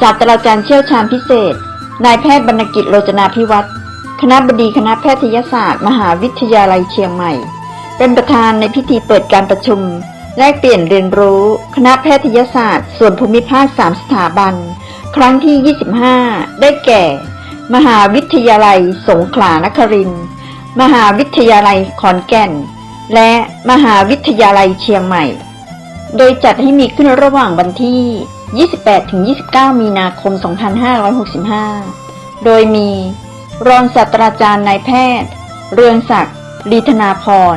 ศาสตราจารย์เชี่ยวชาญพิเศษ นายแพทย์บรรกิจโรจนาพิวัตรคณะบดีคณะแพทยศาสตร์ มหาวิทยาลัยเชียงใหม่ เป็นประธานในพิธีเปิดการประชุม แลกเปลี่ยนเรียนรู้ คณะแพทยศาสตร์ ส่วนภูมิภาค 3 สถาบัน ครั้งที่ 25 ได้แก่ มหาวิทยาลัย สงขลานครินทร์มหาวิทยาลัยขอนแก่น และมหาวิทยาลัยเชียงใหม่ โดยจัดให้มีขึ้นระหว่างวันที่ 28-29 มีนาคม 2565 โดยมี รองศาสตราจารย์นายแพทย์ เรืองศักดิ์ลีธนาพร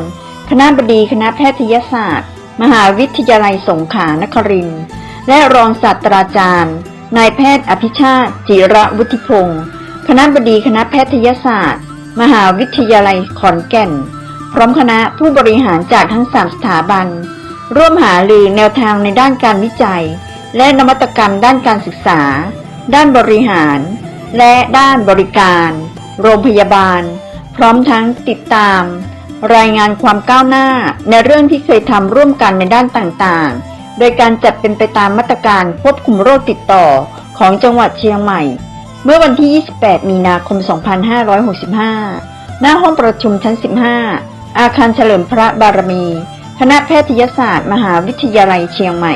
คณะบดีคณะแพทยศาสตร์ มหาวิทยาลัยสงขลานครินทร์และรองศาสตราจารย์นายแพทย์อภิชาติจิระวุฒิพงศ์คณะบดีคณะแพทยศาสตร์ มหาวิทยาลัยขอนแก่น พร้อมคณะผู้บริหารจากทั้ง3สถาบัน ร่วมหารือแนวทางในด้านการวิจัย และนวัตกรรมด้านการศึกษา ด้านบริหาร และด้านบริการ โรงพยาบาล พร้อมทั้งติดตาม รายงานความก้าวหน้าในเรื่องที่เคยทำร่วมกันในด้านต่างๆ โดยการจัดเป็นไปตามมาตรการควบคุมโรคติดต่อของจังหวัดเชียงใหม่ เมื่อวันที่ 28 มีนาคม 2565 หน้าห้องประชุมชั้น 15 อาคารเฉลิมพระบารมี คณะแพทยศาสตร์ มหาวิทยาลัยเชียงใหม่